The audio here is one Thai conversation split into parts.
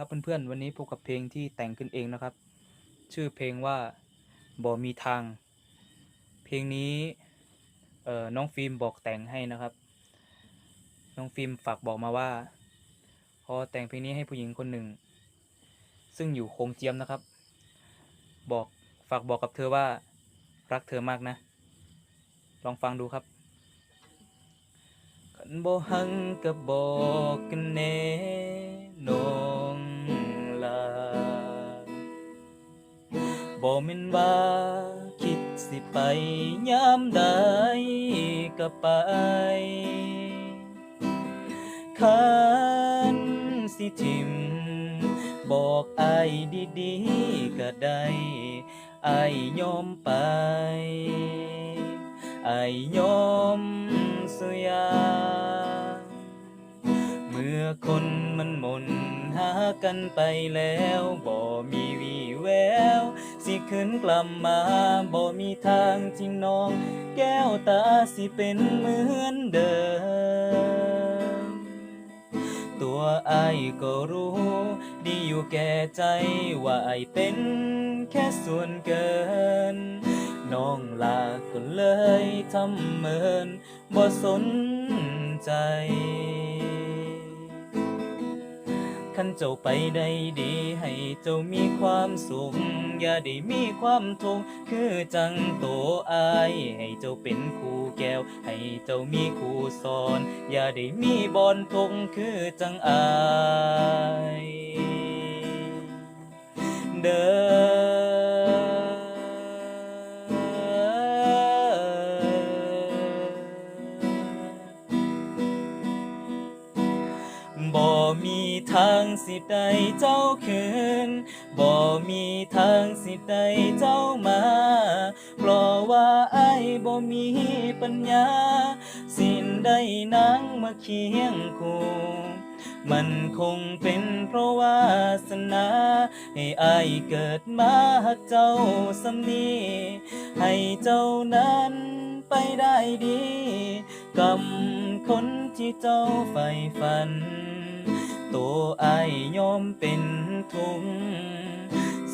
ครับเพื่อนๆวันนี้พบกับเพลงที่แต่งขึ้นเองนะครับ ชื่อเพลงว่าบ่มีทาง เพลงนี้เอ่อน้องฟิล์มบอกแต่งให้นะครับ น้องฟิล์มฝากบอกมาว่าพอแต่งเพลงนี้ให้ผู้หญิงคนหนึ่ง ซึ่งอยู่โคงเจียมนะครับ บอกฝากบอกกับเธอว่ารักเธอมากนะ ลองฟังดูครับคันบ่หังก็บบอกกันแน่น้ บ่แม่นว่าคิดสิไปยามใดก็ไปคันสิทิม บอกไอายดีๆก็ได้ไอายอมไปไอายอมสุยางเมื่อคนมันหมน หากันไปแล้วบ่มีวี่แวว สิขึ้นกลับมาบ่มีทางที่น้อง แก้วตาสิเป็นเหมือนเดิม ตัวไอายก็รู้ ดีอยู่แก่ใจว่าไอายเป็นแค่ส่วนเกิน น้องลาก็เลยทำเหมินบ่สนใจ ขันเจ้าไปได้ดี ให้เจ้ามีความสุข อย่าได้มีความทุกข์คือจังโตอาย ให้เจ้าเป็นครูแก้ว ให้เจ้ามีครูสอน อย่าได้มีบอนทุกข์คือจังอาย เด้อ ทางสิได้เจ้าคืนบ่มีทางสิได้เจ้ามาเพราะว่าไอ้บ่มีปัญญา สิ้นได้นางมาเคียงคู่มันคงเป็นเพราะวาสนา ให้อายเกิดมาหักเจ้าสำนีให้เจ้านั้นไปได้ดีกำคนที่เจ้าใฝ่ฝัน ตัวอายยอมเป็นทุง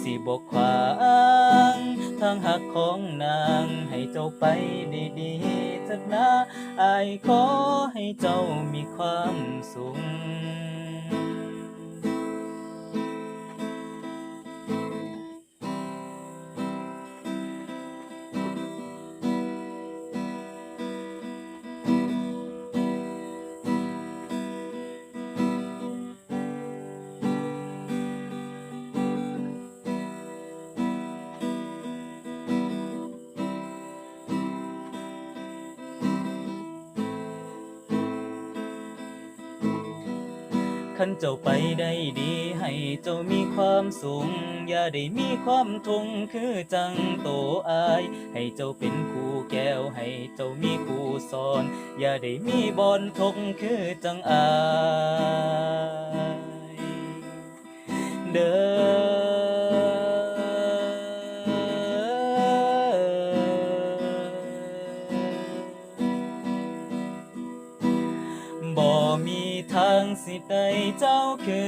สิบกขวางทางหักของนางให้เจ้าไปดีๆเถิดนะอายขอให้เจ้ามีความสุข ขันเจ้าไปได้ดี ให้เจ้ามีความสุขอย่าได้มีความทุกข์คือจังโตอาย ให้เจ้าเป็นครูแก้ว ให้เจ้ามีครูสอน อย่าได้มีบอนทกข์คือจังอาย เด้อ สิได้เจ้าคื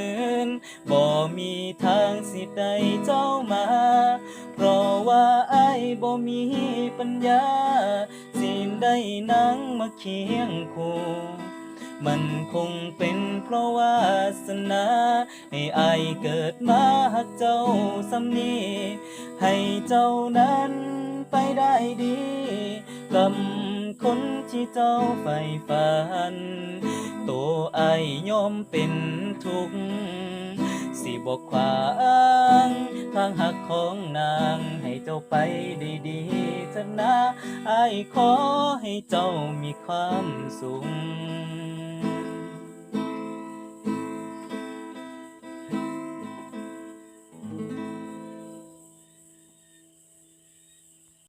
น บ่มีทางสิได้เจ้ามา เพราะว่าไอ้บ่มีปัญญา สิได้นั่งมาเคียงคู่มันคงเป็นเพราะวาสนา ให้อายเกิดมาหักเจ้าสำนีให้เจ้านั้นไปได้ดีกำ คนที่เจ้าใฝ่ฝัน ตัวไอ้ยอมเป็นทุกข์สิบอกขวางทางหักของนางให้เจ้าไปได้ดีเถอะนะไอ้ขอให้เจ้ามีความสุข